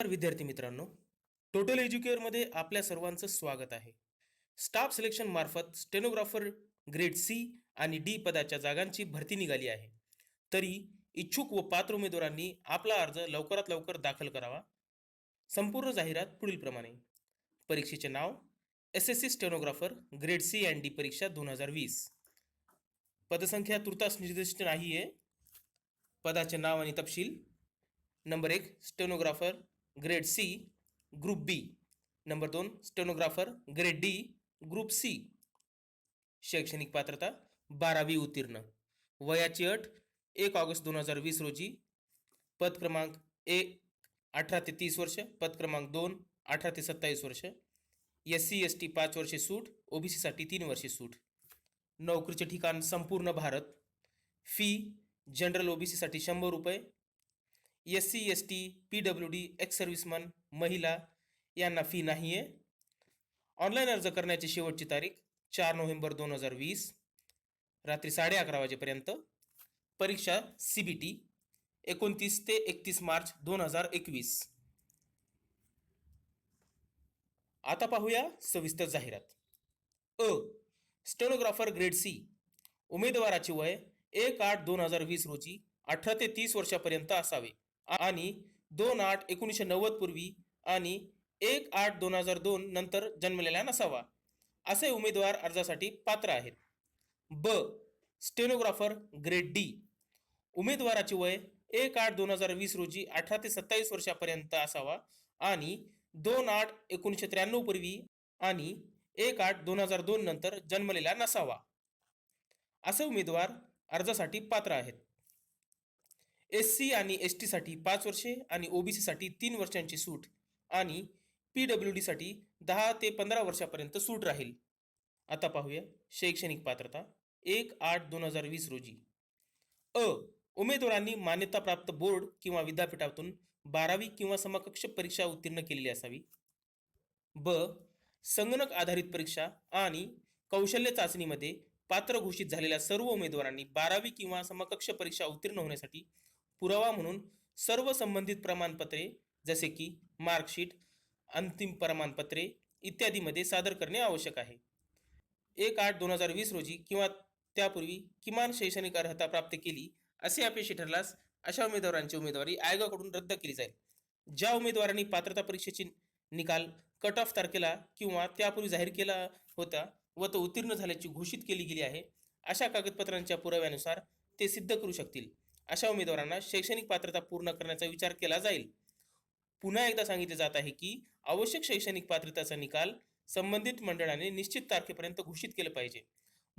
नमस्कार विद्यार्थी मित्रांनो. टोटल एज्युकेअरमध्ये आपल्या सर्वांचं स्वागत आहे. स्टाफ सिलेक्शन मार्फत स्टेनोग्राफर ग्रेड सी आणि डी पदाच्या जागांची भरती निघाली आहे. तरी इच्छुक व पात्र उमेदवारांनी आपला अर्ज लवकरात लवकर दाखल करावा. संपूर्ण जाहिरात पुढीलप्रमाणे परीक्षेचे नाव S S C stenographer grade C and D परीक्षा दोन हजार वीस. पदसंख्या तुर्तास निर्दिष्ट नाही आहे पदाचे नाव आणि तपशील. नंबर एक stenographer grade C group B. Number दोन stenographer grade D group C. शैक्षणिक पात्रता बारावी उत्तीर्ण. वयाची अट एक ऑगस्ट दोन हजार वीस रोजी. पद क्रमांक एक अठरा ते तीस वर्ष. पद क्रमांक दोन अठरा ते सत्तावीस वर्ष. एस सी एस टी पाच वर्षे सूट ओबीसीसाठी तीन वर्षे सूट. नोकरीचे ठिकाण संपूर्ण भारत. फी जनरल ओबीसीसाठी शंभर रुपये. S C S T P W D ex serviceman महिला यांना फी नाही आहे ऑनलाईन अर्ज करण्याची शेवटची तारीख चार नोव्हेंबर दोन हजार वीस रात्री साडे अकरा वाजेपर्यंत. परीक्षा सी बी टी एकोणतीस ते एकतीस मार्च दोन हजार एकवीस. आता पाहूया सविस्तर जाहिरात. अ. Stenographer grade C. उमेदवाराचे वय एक आठ दोन हजार वीस रोजी अठरा ते तीस वर्षापर्यंत असावे. आणि दोन आठ एकोणीसशे नव्वद पूर्वी आणि एक आठ दोन हजार दोन नंतर जन्मलेला नसावा. असे उमेदवार अर्जासाठी पात्र आहेत. ब. Stenographer grade D. उमेदवाराचे वय एक आठ दोन हजार वीस रोजी अठरा ते सत्तावीस वर्षापर्यंत असावा आणि दोन आठ एकोणीसशे त्र्याण्णव पूर्वी आणि एक आठ दोन हजार दोन नंतर जन्मलेला नसावा. असे उमेदवार अर्जासाठी पात्र आहेत. एस सी आणि एस टीसाठी पाच वर्षे आणि ओबीसीसाठी तीन वर्षांची सूट आणि पी डब्ल्यू डीसाठी दहा ते पंधरा वर्षापर्यंत सूट राहील. आता पाहूया शैक्षणिक पात्रता. एक आठ दोन हजार वीस रोजी. अ. उमेदवारांनी मान्यताप्राप्त बोर्ड किंवा विद्यापीठातून बारावी किंवा समकक्ष परीक्षा उत्तीर्ण केलेली असावी. ब. संगणक आधारित परीक्षा आणि कौशल्य चाचणीमध्ये पात्र घोषित झालेल्या सर्व उमेदवारांनी बारावी किंवा समकक्ष परीक्षा उत्तीर्ण होण्यासाठी पुरावा म्हणून सर्व संबंधित प्रमाणपत्रे जसे की मार्कशीट अंतिम प्रमाणपत्रे इत्यादीमध्ये सादर करणे आवश्यक आहे. एक आठ दोन हजार वीस रोजी किंवा त्यापूर्वी किमान शैक्षणिक अर्हता प्राप्त केली असे अपेक्षित ठरल्यास अशा उमेदवारांची उमेदवारी आयोगाकडून रद्द केली जाईल. ज्या उमेदवारांनी पात्रता परीक्षेची निकाल कट ऑफ तारखेला किंवा त्यापूर्वी जाहीर केला होता व तो उत्तीर्ण झाल्याची घोषित केली गेली आहे अशा कागदपत्रांच्या पुराव्यानुसार ते सिद्ध करू शकतील. अशा उमेदवारांना शैक्षणिक पात्रता पूर्ण करण्याचा विचार केला जाईल. पुन्हा एकदा सांगितले जात आहे की आवश्यक शैक्षणिक पात्रतेचा निकाल संबंधित मंडळाने निश्चित तारखेपर्यंत घोषित केलं पाहिजे.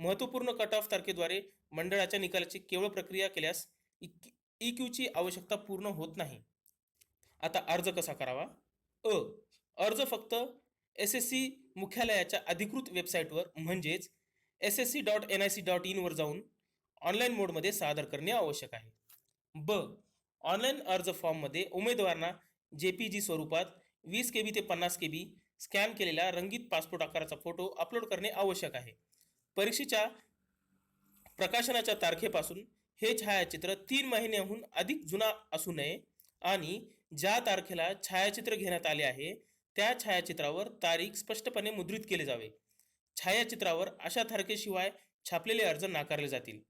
महत्त्वपूर्ण कट ऑफ तारखेद्वारे मंडळाच्या निकालाची केवळ प्रक्रिया केल्यास ई क्यूची आवश्यकता पूर्ण होत नाही. आता अर्ज कसा करावा? अ. अर्ज फक्त एस एस सी मुख्यालयाच्या अधिकृत वेबसाईटवर म्हणजेच S S C dot N I C dot इनवर जाऊन ऑनलाईन मोडमध्ये सादर करणे आवश्यक आहे. ब. ऑनलाईन अर्ज फॉर्ममध्ये उमेदवारांना जे पी जी स्वरूपात वीस के बी ते पन्नास के बी स्कॅन केलेला रंगीत पासपोर्ट आकाराचा फोटो अपलोड करणे आवश्यक आहे. परीक्षेच्या प्रकाशनाच्या तारखेपासून हे छायाचित्र तीन महिन्याहून अधिक जुना असू नये आणि ज्या तारखेला छायाचित्र घेण्यात आले आहे त्या छायाचित्रावर तारीख स्पष्टपणे मुद्रित केले जावे. छायाचित्रावर अशा तारखेशिवाय छापलेले अर्ज नाकारले जातील.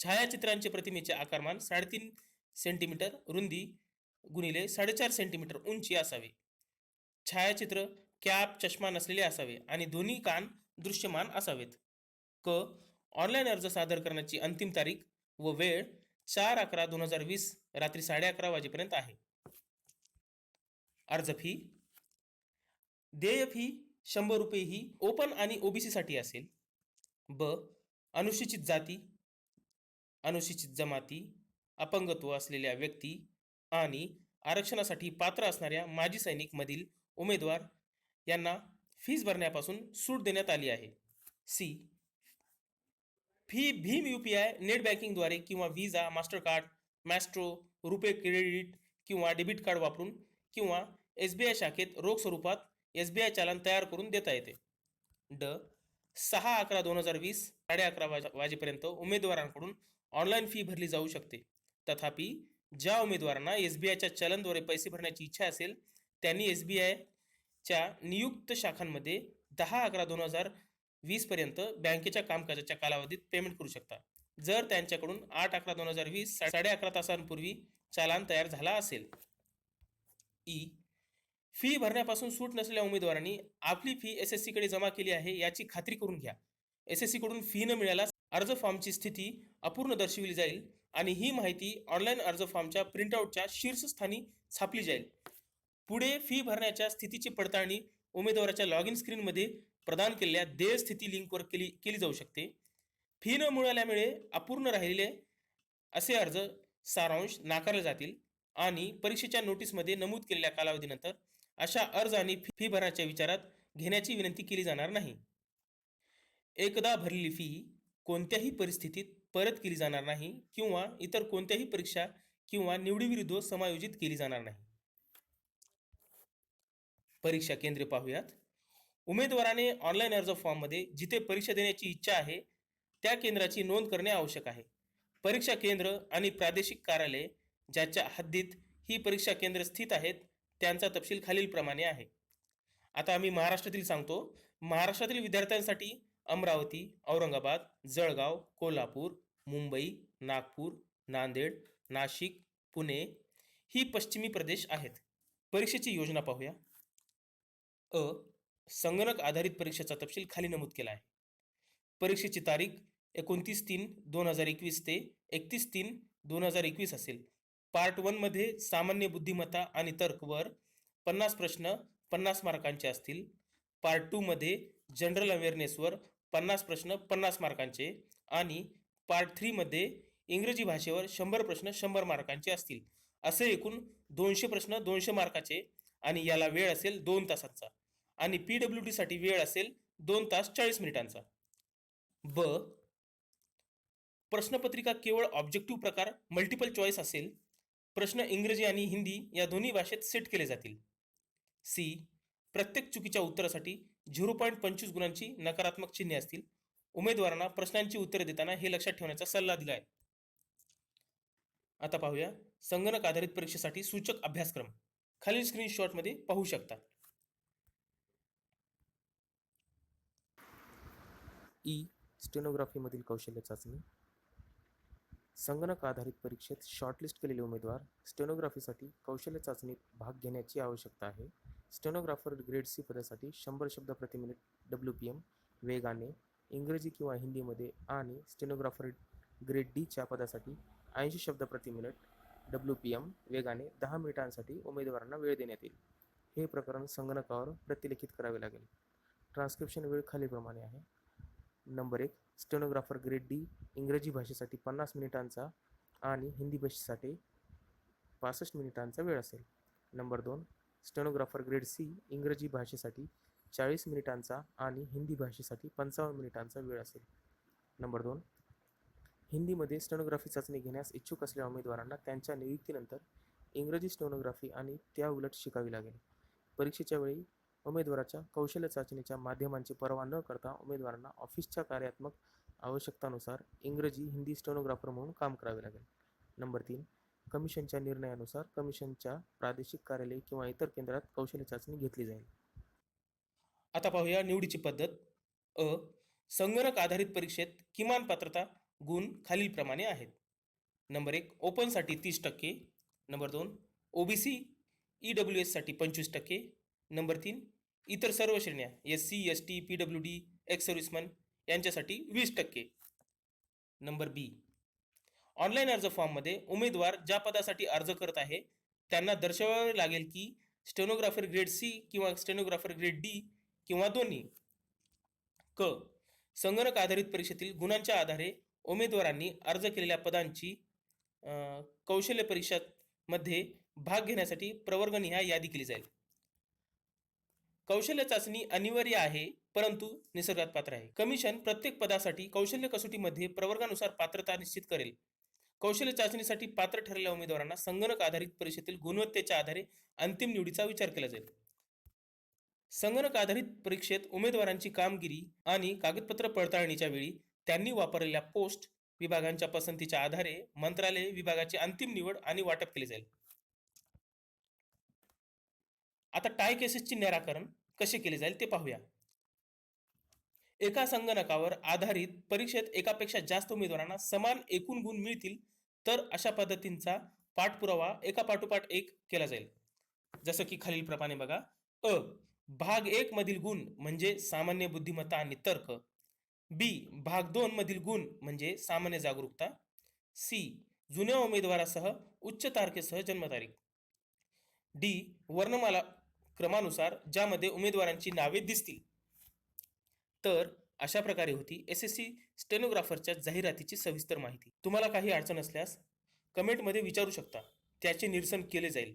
छायाचित्रांचे प्रतिमेचे आकारमान साडेतीन सेंटीमीटर रुंदी गुणिले साडेचार सेंटीमीटर उंची असावे. छायाचित्र कॅप चष्मा नसलेले असावे आणि दोन्ही कान दृश्यमान असावेत. क. ऑनलाईन अर्ज सादर करण्याची अंतिम तारीख व वेळ चार अकरा दोन हजार वीस रात्री साडे अकरा वाजेपर्यंत आहे. अर्ज फी. देय फी शंभर रुपये ही ओपन आणि ओबीसीसाठी असेल. ब. अनुसूचित जाती अनुसूचित जमाती अपंगत्व असलेल्या व्यक्ती आणि आरक्षणासाठी पात्र असणाऱ्या माजी सैनिकमधील उमेदवार यांना फीज भरण्यापासून सूट देण्यात आली आहे. सी फी भीम यू पी आय नेट बँकिंगद्वारे किंवा Visa MasterCard Maestro RuPay credit किंवा डेबिट कार्ड वापरून किंवा एस बी आय शाखेत रोख स्वरूपात एस बी आय चालन तयार करून देता येते. ड. सहा अकरा दोन हजार वीस साडे अकरा वाज वाजेपर्यंत उमेदवारांकडून ऑनलाईन फी भरली जाऊ शकते. तथापि ज्या उमेदवारांना एस बी आयच्या चलनद्वारे पैसे भरण्याची इच्छा असेल त्यांनी एस बी आयच्या नियुक्त शाखांमध्ये दहा अकरा दोन हजार वीसपर्यंत बँकेच्या कामकाजाच्या कालावधीत पेमेंट करू शकता. जर त्यांच्याकडून आठ अकरा दोन हजार वीस साडे अकरा तासांपूर्वी चालान तयार झाला असेल. ई. फी भरण्यापासून सूट नसलेल्या उमेदवारांनी आपली फी एस एस सीकडे जमा केली आहे याची खात्री करून घ्या. एस एस सीकडून फी न मिळाल्यास अर्ज फॉर्मची स्थिती अपूर्ण दर्शविली जाईल आणि ही माहिती ऑनलाईन अर्ज फॉर्मच्या प्रिंटआउटच्या शीर्षस्थानी छापली जाईल. पुढे फी भरण्याच्या स्थितीची पडताळणी उमेदवाराच्या लॉग इन स्क्रीनमध्ये प्रदान केलेल्या देय स्थिती लिंकवर केली केली जाऊ शकते. फी न मिळाल्यामुळे अपूर्ण राहिलेले असे अर्ज सारांश नाकारले जातील आणि परीक्षेच्या नोटीसमध्ये नमूद केलेल्या कालावधीनंतर अशा अर्ज आणि फी- भरण्याच्या विचारात घेण्याची विनंती केली जाणार नाही. एकदा भरलेली फी कोणत्याही परिस्थितीत परत केली जाणार नाही किंवा इतर कोणत्याही परीक्षा किंवा निवडीविरुद्ध समायोजित केली जाणार नाही. परीक्षा केंद्रे पाहूयात. उमेदवाराने ऑनलाईन अर्ज फॉर्ममध्ये जिथे परीक्षा देण्याची इच्छा आहे त्या केंद्राची नोंद करणे आवश्यक आहे. परीक्षा केंद्र आणि प्रादेशिक कार्यालय ज्याच्या हद्दीत ही परीक्षा केंद्र स्थित आहेत त्यांचा तपशील खालीलप्रमाणे आहे. आता आम्ही महाराष्ट्रातील सांगतो. महाराष्ट्रातील विद्यार्थ्यांसाठी अमरावती औरंगाबाद जळगाव कोल्हापूर मुंबई नागपूर नांदेड नाशिक पुणे ही पश्चिमी प्रदेश आहेत. परीक्षेची योजना पाहूया. अ. संगणक आधारित परीक्षेचा तपशील खाली नमूद केला आहे. परीक्षेची तारीख एकोणतीस तीन दोन हजार एकवीस ते एकतीस तीन दोन हजार एकवीस असेल. पार्ट वनमध्ये सामान्य बुद्धिमत्ता आणि तर्कवर पन्नास प्रश्न पन्नास मार्कांचे असतील. पार्ट टूमध्ये जनरल अवेअरनेसवर पन्नास प्रश्न पन्नास मार्कांचे आणि पार्ट थ्रीमध्ये इंग्रजी भाषेवर शंभर प्रश्न शंभर मार्कांचे असतील. असे एकूण दोनशे प्रश्न दोनशे मार्काचे आणि याला वेळ असेल दोन तासाचा. आणि पी डब्ल्यू डीसाठी वेळ असेल दोन तास चाळीस मिनिटांचा. ब. प्रश्नपत्रिका केवळ ऑब्जेक्टिव्ह प्रकार मल्टिपल चॉईस असेल. प्रश्न इंग्रजी आणि हिंदी या दोन्ही भाषेत सेट केले जातील. सी. प्रत्येक चुकीच्या उत्तरासाठी झिरो पॉईंट पंचवीस गुणांची नकारात्मक चिन्हे असतील. उमेदवारांना प्रश्नांची उत्तरे देताना हे लक्षात ठेवण्याचा सल्ला दिला आहे. आता पाहूया. संगणक आधारित परीक्षेसाठी सूचक अभ्यासक्रम. खालील स्क्रीनशॉटमध्ये पाहू शकता. ई. स्टेनोग्राफीमधील कौशल्य चाचणी. संगणक आधारित परीक्षेत शॉर्टलिस्ट केलेले उमेदवार स्टेनोग्राफीसाठी कौशल्य चाचणीत भाग घेण्याची आवश्यकता आहे. स्टेनोग्राफर ग्रेड सी पदासाठी शंभर शब्द प्रति मिनिट डब्ल्यू पी एम वेगाने इंग्रजी किंवा हिंदीमध्ये आणि स्टेनोग्राफर ग्रेड डीच्या पदासाठी ऐंशी शब्द प्रति मिनिट डब्ल्यू पी एम वेगाने दहा मिनिटांसाठी उमेदवारांना वेळ देण्यात येईल. हे प्रकरण संगणकावर प्रतिलिखित करावे लागेल. ट्रान्स्क्रिप्शन वेळ खालीलप्रमाणे आहे. नंबर एक स्टेनोग्राफर ग्रेड डी इंग्रजी भाषेसाठी पन्नास मिनिटांचा आणि हिंदी भाषेसाठी पासष्ट मिनिटांचा वेळ असेल. नंबर दोन स्टेनोग्राफर ग्रेड सी इंग्रजी भाषेसाठी चाळीस मिनिटांचा आणि हिंदी भाषेसाठी पंचावन्न मिनिटांचा वेळ असेल. नंबर दोन हिंदीमध्ये स्टेनोग्राफी चाचणी घेण्यास इच्छुक असलेल्या उमेदवारांना त्यांच्या नियुक्तीनंतर इंग्रजी स्टेनोग्राफी आणि त्या उलट शिकावी लागेल. परीक्षेच्या वेळी उमेदवाराच्या कौशल्य चाचणीच्या माध्यमांची पर्वा न करता उमेदवारांना ऑफिसच्या कार्यात्मक आवश्यकतानुसार इंग्रजी हिंदी स्टेनोग्राफर म्हणून काम करावे लागेल. नंबर तीन कमिशनच्या निर्णयानुसार कमिशनच्या प्रादेशिक कार्यालय किंवा इतर केंद्रात कौशल्य चाचणी घेतली जाईल. आता पाहूया निवडीची पद्धत. अ. संगणक आधारित परीक्षेत किमान पात्रता गुण खालीलप्रमाणे आहेत. नंबर एक ओपनसाठी तीस टक्के. नंबर दोन ओबीसी ई डब्ल्यू एससाठी पंचवीस टक्के. नंबर तीन इतर सर्व श्रेण्या S C S T P W D ex serviceman यांच्यासाठी वीस टक्के. नंबर बी ऑनलाईन अर्ज फॉर्ममध्ये उमेदवार ज्या पदासाठी अर्ज करत आहे त्यांना दर्शवावे लागेल की स्टेनोग्राफर ग्रेड सी किंवा स्टेनोग्राफर ग्रेड डी किंवा दोन्ही. क. संगणक आधारित परीक्षेतील गुणांच्या आधारे उमेदवारांनी अर्ज केलेल्या पदांची कौशल्य परीक्षामध्ये भाग घेण्यासाठी प्रवर्गनिहाय यादी केली जाईल. कौशल्य चाचणी अनिवार्य आहे परंतु निसर्गात पात्र आहे. कमिशन प्रत्येक पदासाठी कौशल्य कसोटीमध्ये प्रवर्गानुसार पात्रता निश्चित करेल. कौशल्य चाचणीसाठी पात्र ठरलेल्या उमेदवारांना संगणक आधारित परीक्षेतील गुणवत्तेच्या आधारे अंतिम निवडीचा विचार केला जाईल. संगणक आधारित परीक्षेत उमेदवारांची कामगिरी आणि कागदपत्र पडताळणीच्या वेळी त्यांनी वापरलेल्या पोस्ट विभागांच्या पसंतीच्या आधारे मंत्रालय विभागाची अंतिम निवड आणि वाटप केले जाईल. आता टाय केसेसचे निराकरण कसे केले जाईल ते पाहूया. एका संगणकावर आधारित परीक्षेत एकापेक्षा जास्त उमेदवारांना समान एकूण गुण मिळतील तर अशा पद्धतींचा पाठपुरावा एका पाठोपाठ एक केला जाईल. जसं की खालील प्रमाणे बघा. अ भाग एक मधील गुण म्हणजे सामान्य बुद्धिमत्ता आणि तर्क. बी भाग दोन मधील गुण म्हणजे सामान्य जागरूकता. सी जुन्या उमेदवारासह उच्च तारखेसह जन्मतारीख. डी वर्णमाला क्रमानुसार ज्यामध्ये उमेदवारांची नावे दिसतील. तर अशा प्रकारे होती. एस एस सी स्टेनोग्राफरच्या जाहिरातीची सविस्तर माहिती. तुम्हाला काही अडचण असल्यास कमेंटमध्ये विचारू शकता. त्याचे निरसन केले जाईल.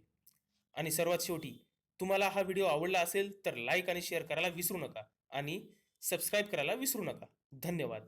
आणि सर्वात शेवटी तुम्हाला हा व्हिडिओ आवडला असेल तर लाईक आणि शेअर करायला विसरू नका. आणि सबस्क्राईब करायला विसरू नका. धन्यवाद.